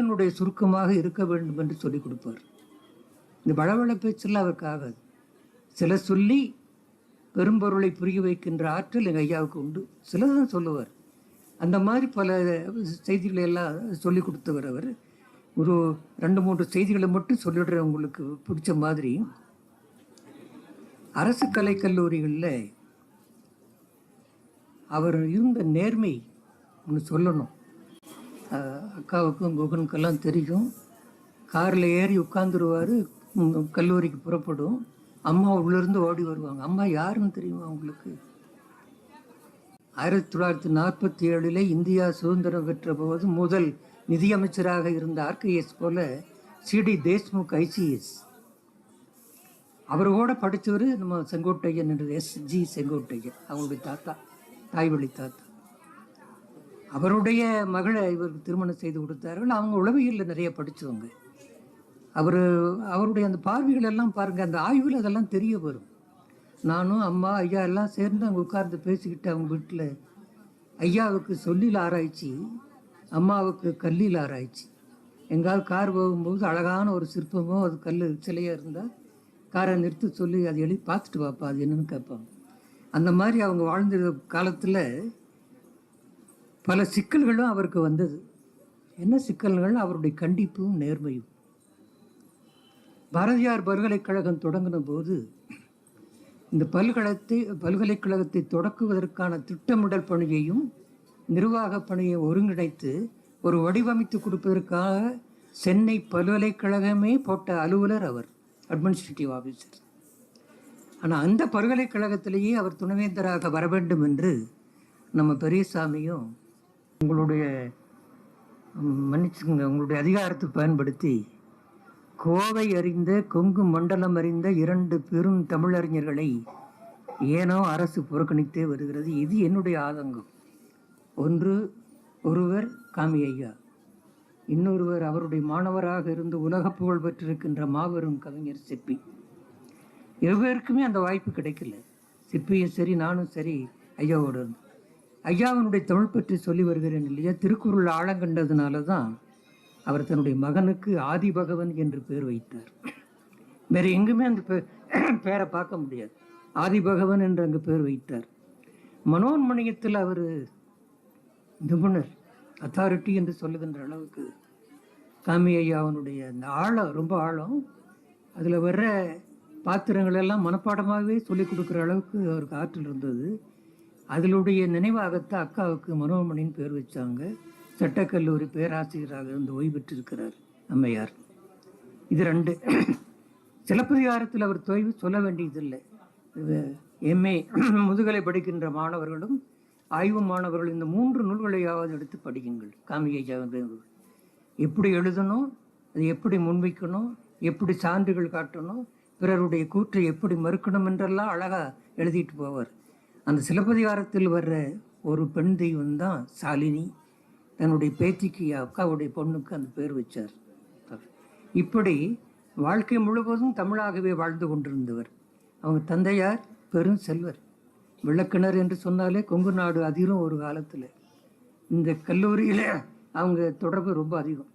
பொருளினுடைய சுருக்கமாக இருக்க வேண்டும் என்று சொல்லிக் கொடுப்பார். இந்த வளவள பேச்செல்லாம் அவருக்கு ஆகாது. சில சொல்லி பெரும்பொருளை புரிய வைக்கின்ற ஆற்றல் எங்கள் ஐயாவுக்கு உண்டு. சிலதான் சொல்லுவார். அந்த மாதிரி பல செய்திகளை எல்லாம் சொல்லி கொடுத்தவர் அவர். ஒரு ரெண்டு மூன்று செய்திகளை மட்டும் சொல்லிடுற உங்களுக்கு பிடிச்ச மாதிரி. அரசு கலைக்கல்லூரிகளில் அவர் இருந்த நேர்மை ஒன்று சொல்லணும். அக்காவுக்கும் குகனுக்கெல்லாம் தெரியும். காரில் ஏறி உட்காந்துருவார் கல்லூரிக்கு புறப்படும். அம்மா உள்ளிருந்து ஓடி வருவாங்க. அம்மா யாருன்னு தெரியுமா அவங்களுக்கு ஆயிரத்தி தொள்ளாயிரத்தி நாற்பத்தி ஏழில் இந்தியா சுதந்திரம் பெற்ற போது முதல் நிதியமைச்சராக இருந்த ஆர்கேஎஸ் போல சிடி தேஷ்முக் ஐசிஎஸ் அவரோட படித்தவர் நம்ம செங்கோட்டையன் என்று எஸ் ஜி செங்கோட்டையன் அவங்களுடைய தாத்தா தாய் வழி தாத்தா. அவருடைய மகளை இவருக்கு திருமணம் செய்து கொடுத்தார்கள். அவங்க உளவியலில் நிறைய படித்தவங்க அவர் அவருடைய அந்த பார்வைகள் எல்லாம் பாருங்கள் அந்த ஆய்வில் அதெல்லாம் தெரிய வரும். நானும் அம்மா ஐயா எல்லாம் சேர்ந்து அவங்க உட்கார்ந்து பேசிக்கிட்டு அவங்க வீட்டில் ஐயாவுக்கு சொல்லில் ஆராய்ச்சி அம்மாவுக்கு கல்லில் ஆராய்ச்சி. எங்காவது கார் போகும்போது அழகான ஒரு சிற்பமோ அது கல் சிலையாக இருந்தால் காரை நிறுத்தி சொல்லி அதை எழுதி பார்த்துட்டு பார்ப்பா அது என்னன்னு கேட்பாங்க. அந்த மாதிரி அவங்க வாழ்ந்த காலத்தில் பல சிக்கல்களும் அவருக்கு வந்தது. என்ன சிக்கல்கள்? அவருடைய கண்டிப்பும் நேர்மையும். பாரதியார் பல்கலைக்கழகம் தொடங்கின போது இந்த பல்கலத்தை பல்கலைக்கழகத்தை தொடக்குவதற்கான திட்டமிடல் பணியையும் நிர்வாக பணியை ஒருங்கிணைத்து ஒரு வடிவமைத்து கொடுப்பதற்காக சென்னை பல்கலைக்கழகமே போட்ட அலுவலர் அவர் அட்மினிஸ்ட்ரேட்டிவ் ஆஃபீஸர் ஆனால் அந்த பல்கலைக்கழகத்திலேயே அவர் துணைவேந்தராக வர வேண்டும் என்று நம்ம பெரியசாமியும் உங்களுடைய மன்னிச்சுங்க உங்களுடைய அதிகாரத்தை பயன்படுத்தி கோவை அறிந்த கொங்கு மண்டலம் அறிந்த இரண்டு பெரும் தமிழறிஞர்களை ஏனோ அரசு புறக்கணித்தே வருகிறது. இது என்னுடைய ஆதங்கம். ஒன்று ஒருவர் காமி ஐயா இன்னொருவர் அவருடைய மாணவராக இருந்து உலக புகழ் பெற்றிருக்கின்ற மாபெரும் கவிஞர் சிப்பி இருவருக்குமே அந்த வாய்ப்பு கிடைக்கல. சிப்பியும் சரி நானும் சரி ஐயாவோட இருந்தோம். ஐயாவினுடைய தமிழ் பற்றி சொல்லி வருகிறேன் இல்லையா? திருக்குறள் ஆழங்கண்டதுனால தான் அவர் தன்னுடைய மகனுக்கு ஆதிபகவன் என்று பேர் வைத்தார். வேற எங்குமே அந்த பேரை பார்க்க முடியாது. ஆதிபகவன் என்று அங்கு பேர் வைத்தார். மனோன்மணியத்தில் அவர் நிபுணர் அத்தாரிட்டி என்று சொல்லுகின்ற அளவுக்கு காமி ஐயாவனுடைய அந்த ஆழம் ரொம்ப ஆழம். அதில் வர்ற பாத்திரங்கள் எல்லாம் மனப்பாடமாகவே சொல்லிக் கொடுக்குற அளவுக்கு அவருக்கு ஆற்றல் இருந்தது. அதிலுடைய நினைவாகத்தான் அக்காவுக்கு மனோன்மணின்னு பேர் வச்சாங்க. சட்டக்கல்லூரி பேராசிரியராக இருந்து ஓய்வு பெற்றிருக்கிறார் அம்மையார். இது ரெண்டு. சிலப்பதிகாரத்தில் அவர் தொய்வு சொல்ல வேண்டியதில்லை. எம்ஏ முதுகலை படிக்கின்ற மாணவர்களும் ஆய்வு மாணவர்கள் இந்த மூன்று நூல்களையாவது எடுத்து படிக்குங்கள் காமிகை நூல். எப்படி எழுதணும் அது எப்படி முன்வைக்கணும் எப்படி சான்றுகள் காட்டணும் பிறருடைய கூற்றை எப்படி மறுக்கணும் என்றெல்லாம் அழகாக எழுதிட்டு போவார். அந்த சிலப்பதிகாரத்தில் வர்ற ஒரு பெண் தெய்வம் தான் சாலினி. தன்னுடைய பேத்திக்கு அக்காவுடைய பொண்ணுக்கு அந்த பேர் வச்சார். இப்படி வாழ்க்கை முழுவதும் தமிழாகவே வாழ்ந்து கொண்டிருந்தவர். அவங்க தந்தையார் பெரும் செல்வர். விளக்கிணர் என்று சொன்னாலே கொங்கு நாடு அதிகம் ஒரு காலத்தில். இந்த கல்லூரியில் அவங்க தொடர்பு ரொம்ப அதிகம்.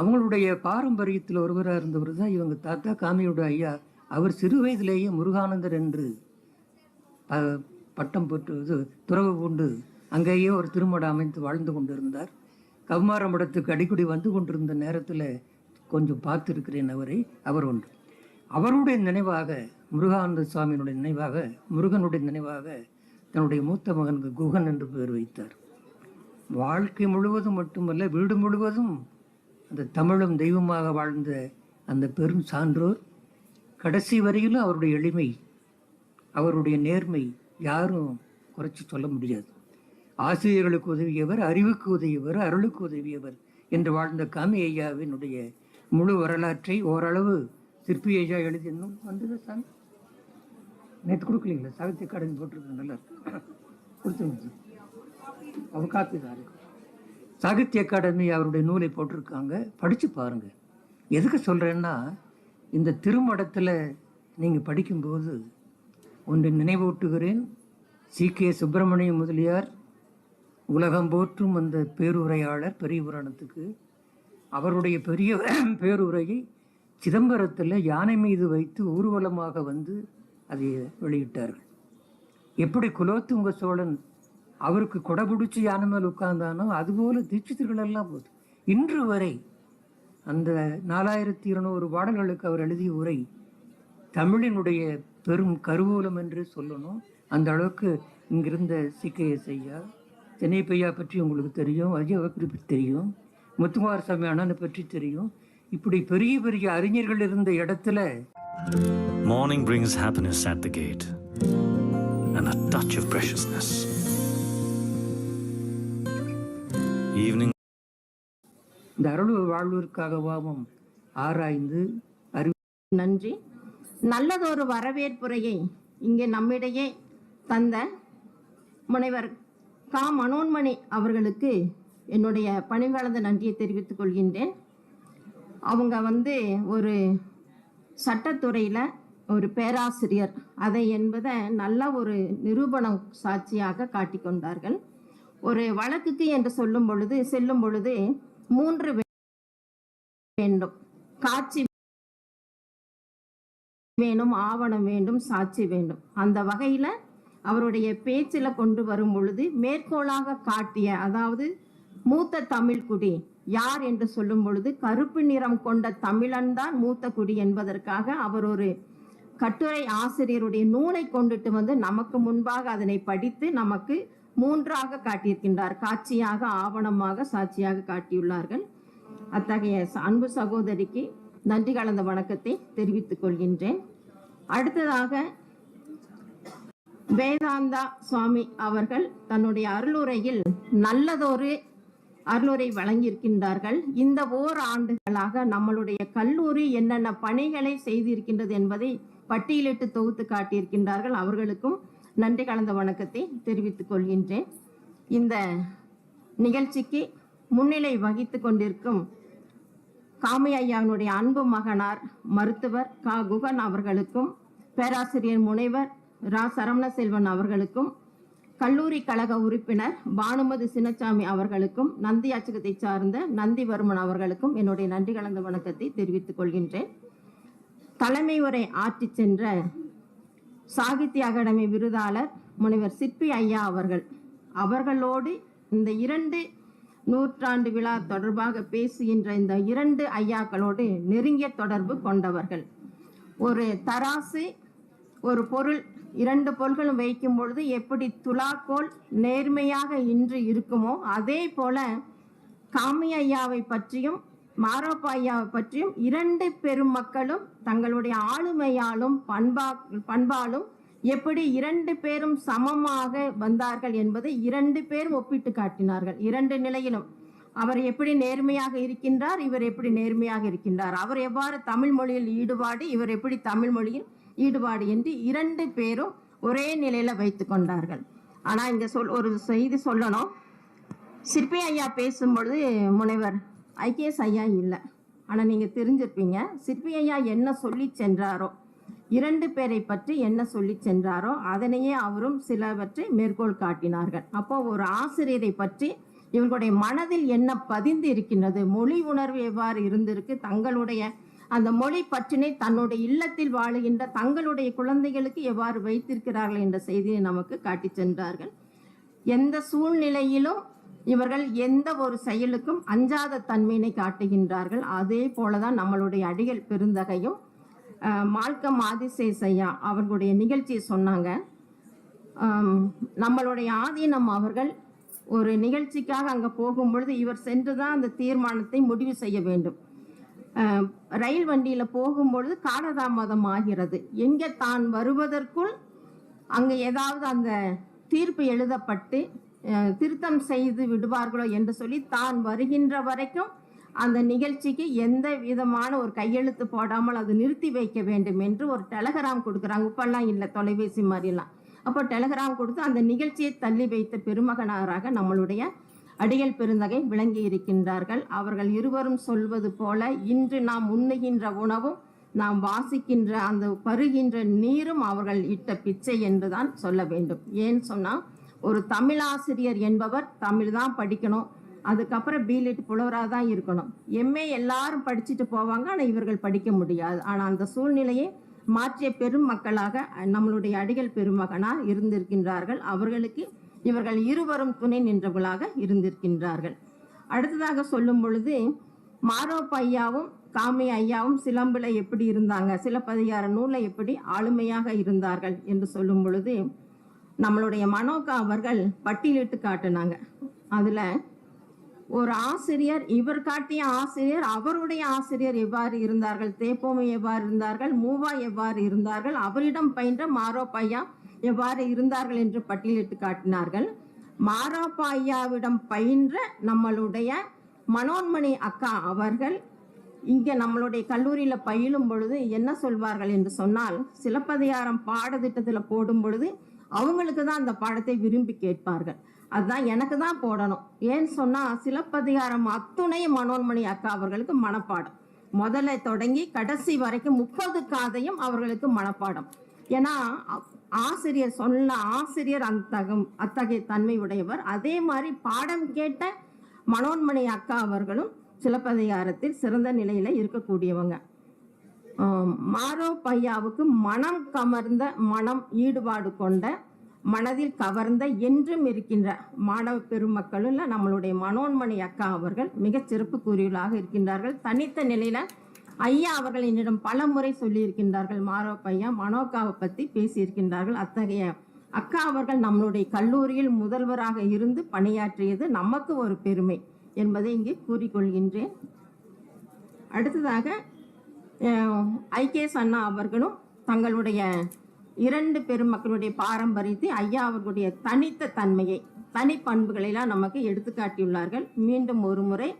அவங்களுடைய பாரம்பரியத்தில் ஒருவராக இருந்தவர் தான் இவங்க தாத்தா காமியோட ஐயா. அவர் சிறு வயதிலேயே முருகானந்தர் என்று பட்டம் பெற்று இது துறவு கொண்டு அங்கேயே ஒரு திருமணம் அமைத்து வாழ்ந்து கொண்டிருந்தார். கவுமாரமடத்துக்கு அடிக்கடி வந்து கொண்டிருந்த நேரத்தில் கொஞ்சம் பார்த்துருக்கிறேன் அவரை அவர் ஒன்று. அவருடைய நினைவாக முருகானந்த சுவாமியினுடைய நினைவாக முருகனுடைய நினைவாக தன்னுடைய மூத்த மகனுக்கு குகன் என்று பெயர் வைத்தார். வாழ்க்கை முழுவதும் மட்டுமல்ல வீடு முழுவதும் அந்த தமிழும் தெய்வமாக வாழ்ந்த அந்த பெரும் சான்றோர் கடைசி வரையிலும் அவருடைய எளிமை அவருடைய நேர்மை யாரும் குறைச்சி சொல்ல முடியாது. ஆசிரியர்களுக்கு உதவியவர் அறிவுக்கு உதவியவர் அருளுக்கு உதவியவர் என்று வாழ்ந்த காமி ஐயாவினுடைய முழு வரலாற்றை ஓரளவு சிற்பி ஐயா எழுதியிருந்தோம் வந்தது சாமி. நேற்று கொடுக்கலீங்களா? சாகித்ய கடன் போட்டிருக்கேன் நல்லா கொடுத்துருங்க அவர் காப்பி தான் சாகித்ய அகாடமி அவருடைய நூலை போட்டிருக்காங்க. படித்து பாருங்கள் எதுக்கு சொல்கிறேன்னா இந்த திருமடத்தில் நீங்கள் படிக்கும்போது ஒன்று நினைவூட்டுகிறேன். சி. கே. சுப்பிரமணிய முதலியார் உலகம் போற்றும் அந்த பேருரையாளர் பெரிய புராணத்துக்கு அவருடைய பெரிய பேருரையை சிதம்பரத்தில் யானை மீது வைத்து ஊர்வலமாக வந்து அதை வெளியிட்டார்கள். எப்படி குலோத்துங்க சோழன் அவருக்கு கொடை பிடிச்சி யானை மேல் உட்கார்ந்தானோ அதுபோல தீட்சிதர்கள் எல்லாம் போது. இன்று வரை அந்த நாலாயிரத்தி இருநூறு பாடல்களுக்கு அவர் எழுதிய உரை தமிழினுடைய பெரும் கருவூலம் என்று சொல்லணும். அந்த அளவுக்கு இங்கிருந்த சிக்கைஎஸ் ஐயா சென்னைப்பையா பற்றி உங்களுக்கு தெரியும் அஜய் பற்றி தெரியும் முத்துமாரசாமி அண்ணனை பற்றி தெரியும். இப்படி பெரிய பெரிய அறிஞர்கள் இருந்த இடத்துல Morning brings happiness at the gate and a touch of preciousness. Evening. இந்த அருள் வாழ்விற்காகவாவும் ஆராய்ந்து அறிவு நன்றி. நல்லதொரு வரவேற்புரையை இங்கே நம்மிடையே தந்த முனைவர் கா. மனோன்மணி அவர்களுக்கு என்னுடைய பணிவாளந்த நன்றியை தெரிவித்துக் கொள்கின்றேன். அவங்க வந்து ஒரு சட்டத்துறையில் ஒரு பேராசிரியர். அதை என்பதை நல்ல ஒரு நிரூபணம் சாட்சியாக காட்டிக்கொண்டார்கள் ஒரு வழக்குக்கு என்று சொல்லும் பொழுது செல்லும் பொழுது மூன்று வேண்டும். காட்சி வேணும் ஆவணம் வேண்டும் சாட்சி வேண்டும். அந்த வகையில் அவருடைய பேச்சில் கொண்டு வரும் பொழுது மேற்கோளாக காட்டிய அதாவது மூத்த தமிழ் குடி யார் என்று சொல்லும் பொழுது கருப்பு நிறம் கொண்ட தமிழன் தான் மூத்த குடி என்பதற்காக அவர் ஒரு கட்டுரை ஆசிரியருடைய நூலை கொண்டுட்டு வந்து நமக்கு முன்பாக அதனை படித்து நமக்கு மூன்றாக காட்டியிருக்கின்றார். காட்சியாக ஆவணமாக சாட்சியாக காட்டியுள்ளார்கள். அத்தகைய அன்பு சகோதரிக்கு நன்றி கலந்த வணக்கத்தை தெரிவித்துக் கொள்கின்றேன். அடுத்ததாக வேதாந்தா சுவாமி அவர்கள் தன்னுடைய அருளுரையில் நல்லதொரு அருளுரை வழங்கியிருக்கின்றார்கள். இந்த ஓர் ஆண்டுகளாக நம்மளுடைய கல்லூரி என்னென்ன பணிகளை செய்திருக்கின்றது என்பதை பட்டியலிட்டு தொகுத்து காட்டியிருக்கின்றார்கள். அவர்களுக்கும் நன்றி கலந்த வணக்கத்தை தெரிவித்துக் கொள்கின்றேன். இந்த நிகழ்ச்சிக்கு முன்னிலை வகித்து கொண்டிருக்கும் காமி ஐயாவினுடைய அன்பு மகனார் மருத்துவர் கா. குகன் அவர்களுக்கும் பேராசிரியர் முனைவர் ரா. சரவண செல்வன் அவர்களுக்கும் கல்லூரி கழக உறுப்பினர் பானுமதி சின்னசாமி அவர்களுக்கும் நந்தி அச்சகத்தை சார்ந்த நந்திவர்மன் அவர்களுக்கும் என்னுடைய நன்றி கலந்த வணக்கத்தை தெரிவித்துக் கொள்கின்றேன். தலைமை உரை ஆற்றிச் சென்ற சாகித்ய அகாடமி விருதாளர் முனைவர் சிற்பி ஐயா அவர்கள் அவர்களோடு இந்த இரண்டு நூற்றாண்டு விழா தொடர்பாக பேசுகின்ற இந்த இரண்டு ஐயாக்களோடு நெருங்கிய தொடர்பு கொண்டவர்கள். ஒரு தராசு ஒரு பொருள் இரண்டு பொருள்களும் வைக்கும் பொழுது எப்படி துலாக்கோல் நேர்மையாக இன்று இருக்குமோ அதே போல காமி ஐயாவை பற்றியும் மாரோப்பா ஐயாவை பற்றியும் இரண்டு பெருமக்களும் தங்களுடைய ஆளுமையாலும் பண்பா பண்பாலும் எப்படி இரண்டு பேரும் சமமாக வந்தார்கள் என்பதை இரண்டு பேரும் ஒப்பிட்டு காட்டினார்கள். இரண்டு நிலையிலும் அவர் எப்படி நேர்மையாக இருக்கின்றார் இவர் எப்படி நேர்மையாக இருக்கின்றார். அவர் எவ்வாறு தமிழ் மொழியில் ஈடுபாடு இவர் எப்படி தமிழ் மொழியில் ஈடுபாடு என்று இரண்டு பேரும் ஒரே நிலையில வைத்து கொண்டார்கள். ஆனா இங்க சொல் ஒரு செய்தி சொல்லணும். சிற்பி ஐயா பேசும்பொழுது முனைவர் ஐகேஎஸ் ஐயா இல்லை. ஆனால் நீங்கள் தெரிஞ்சிருப்பீங்க சிற்பி ஐயா என்ன சொல்லி சென்றாரோ இரண்டு பேரை பற்றி என்ன சொல்லி சென்றாரோ அதனையே அவரும் சிலவற்றை மேற்கோள் காட்டினார்கள். அப்போ ஒரு ஆசிரியரை பற்றி இவர்களுடைய மனதில் என்ன பதிந்து இருக்கின்றது? மொழி உணர்வு எவ்வாறு இருந்திருக்கு? தங்களுடைய அந்த மொழி பற்றினை தன்னுடைய இல்லத்தில் வாழுகின்ற தங்களுடைய குழந்தைகளுக்கு எவ்வாறு வைத்திருக்கிறார்கள் என்ற செய்தியை நமக்கு காட்டிச் சென்றார்கள். எந்த சூழ்நிலையிலும் இவர்கள் எந்த ஒரு செயலுக்கும் அஞ்சாத தன்மையினை காட்டுகின்றார்கள். அதே போலதான் நம்மளுடைய அடிகள் பெருந்தகையும் மால்கம் ஆதிசேஷையா அவர்களுடைய நிகழ்ச்சியை சொன்னாங்க. நம்மளுடைய ஆதீனம் அவர்கள் ஒரு நிகழ்ச்சிக்காக அங்கே போகும்பொழுது இவர் சென்று தான் அந்த தீர்மானத்தை முடிவு செய்ய வேண்டும். ரயில் வண்டியில் போகும்பொழுது காலதாமதம் ஆகிறது. எங்கே தான் வருவதற்குள் அங்கே ஏதாவது அந்த தீர்ப்பு எழுதப்பட்டு திருத்தம் செய்து விடுவார்களோ என்று சொல்லி தான் வருகின்ற வரைக்கும் அந்த நிகழ்ச்சிக்கு எந்த விதமான ஒரு கையெழுத்து போடாமல் அது நிறுத்தி வைக்க வேண்டும் என்று ஒரு டெலகிராம் கொடுக்குறாங்க. இப்பெல்லாம் இல்லை தொலைபேசி மாதிரிலாம். அப்போ டெலகிராம் கொடுத்து அந்த நிகழ்ச்சியை தள்ளி வைத்த பெருமகனாராக நம்மளுடைய அடிகள் பெருந்தகை விளங்கி இருக்கின்றார்கள். அவர்கள் இருவரும் சொல்வது போல இன்று நாம் உண்ணுகின்ற உணவும் நாம் வாசிக்கின்ற அந்த பருகின்ற நீரும் அவர்கள் இட்ட பிச்சை என்றுதான் சொல்ல வேண்டும். ஏன் சொன்னால் ஒரு தமிழாசிரியர் என்பவர் தமிழ் தான் படிக்கணும். அதுக்கப்புறம் பிலிட் புலவராக தான் இருக்கணும். எம்ஏ எல்லாரும் படிச்சுட்டு போவாங்க ஆனால் இவர்கள் படிக்க முடியாது. ஆனால் அந்த சூழ்நிலையை மாற்றிய பெரும் மக்களாக நம்மளுடைய அடிகள் பெருமகனார் இருந்திருக்கின்றார்கள். அவர்களுக்கு இவர்கள் இருவரும் துணை நின்றவர்களாக இருந்திருக்கின்றார்கள். அடுத்ததாக சொல்லும் பொழுது மாரோப் ஐயாவும் காமி ஐயாவும் சிலம்புல எப்படி இருந்தாங்க? சிலப்பதிகார நூலில் எப்படி ஆளுமையாக இருந்தார்கள் என்று சொல்லும் பொழுது நம்மளுடைய மனோகா அவர்கள் பட்டியலிட்டு காட்டினாங்க. அதில் ஒரு ஆசிரியர் இவர் காட்டிய ஆசிரியர் அவருடைய ஆசிரியர் எவ்வாறு இருந்தார்கள்? தேப்போமை எவ்வாறு இருந்தார்கள்? மூவா எவ்வாறு இருந்தார்கள்? அவரிடம் பயின்ற மாரோப்பையா எவ்வாறு இருந்தார்கள் என்று பட்டியலிட்டு காட்டினார்கள். மாராப்பாய்யாவிடம் பயின்ற நம்மளுடைய மனோன்மணி அக்கா அவர்கள் இங்கே நம்மளுடைய கல்லூரியில் பயிலும் பொழுது என்ன சொல்வார்கள் என்று சொன்னால் சிலப்பதிகாரம் பாடத்திட்டத்தில் போடும் பொழுது அவங்களுக்கு தான் அந்த பாடத்தை விரும்பி கேட்பார்கள். அதுதான் எனக்கு தான் போடணும். ஏன்னு சொன்னால் சிலப்பதிகாரம் அத்துணை மனோன்மணி அக்கா அவர்களுக்கு மனப்பாடம். முதல்ல தொடங்கி கடைசி வரைக்கும் முப்பது காதையும் அவர்களுக்கு மனப்பாடம். ஏன்னா ஆசிரியர் சொன்ன ஆசிரியர் அந்த அத்தகைய தன்மை உடையவர். அதே மாதிரி பாடம் கேட்ட மனோன்மணி அக்கா அவர்களும் சிலப்பதிகாரத்தில் சிறந்த நிலையில இருக்கக்கூடியவங்க. மாரோ பையாவுக்கு மனம் கமர்ந்த மனம் ஈடுபாடு கொண்ட மனதில் கவர்ந்த என்றும் இருக்கின்ற மாணவ பெருமக்களும் நம்மளுடைய மனோன்மணி அக்கா அவர்கள் மிகச் சிறப்பு கூறியுள்ளாக இருக்கின்றார்கள். தனித்த நிலையில ஐயா அவர்கள் என்னிடம் பல முறை சொல்லியிருக்கின்றார்கள். மாரோ பையா மனோக்காவை பற்றி பேசியிருக்கின்றார்கள். அத்தகைய அக்கா அவர்கள் நம்மளுடைய கல்லூரியில் முதல்வராக இருந்து பணியாற்றியது நமக்கு ஒரு பெருமை என்பதை இங்கே கூறிக்கொள்கின்றேன். அடுத்ததாக ஐகேஎஸ் அண்ணா அவர்களும் தங்களுடைய இரண்டு பெருமக்களுடைய பாரம்பரியத்தை ஐயா அவர்களுடைய தனித்த தன்மையை தனிப்பண்புகளெல்லாம் நமக்கு எடுத்துக்காட்டியுள்ளார்கள் மீண்டும் ஒரு முறை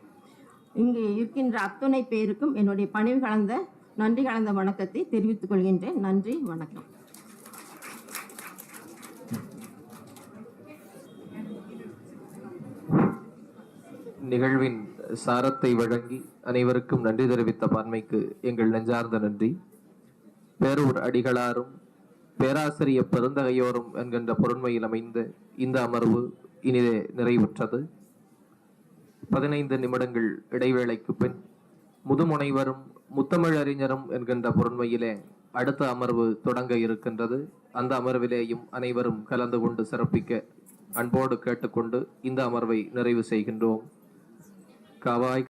இங்கு இருக்கின்ற அத்துணை பேருக்கும் என்னுடைய பணிவு கலந்த நன்றி கலந்த வணக்கத்தை தெரிவித்துக் கொள்கின்றேன். நன்றி வணக்கம். நிகழ்வின் சாரத்தை வழங்கி அனைவருக்கும் நன்றி தெரிவித்த பன்மைக்கு எங்கள் நெஞ்சார்ந்த நன்றி. பேரூர் அடிகளாரும் பேராசிரிய பெருந்தகையோரும் என்கின்ற பொருண்மையில் அமைந்த இந்த அமர்வு இனிதே நிறைவுற்றது. பதினைந்து நிமிடங்கள் இடைவேளைக்கு பின் முதுமுனைவரும் முத்தமிழ் அறிஞரும் என்கின்ற பொருண்மையிலே அடுத்த அமர்வு தொடங்க இருக்கின்றது. அந்த அமர்விலேயும் அனைவரும் கலந்து கொண்டு சிறப்பிக்க அன்போடு கேட்டுக்கொண்டு இந்த அமர்வை நிறைவு செய்கின்றோம். காவாய்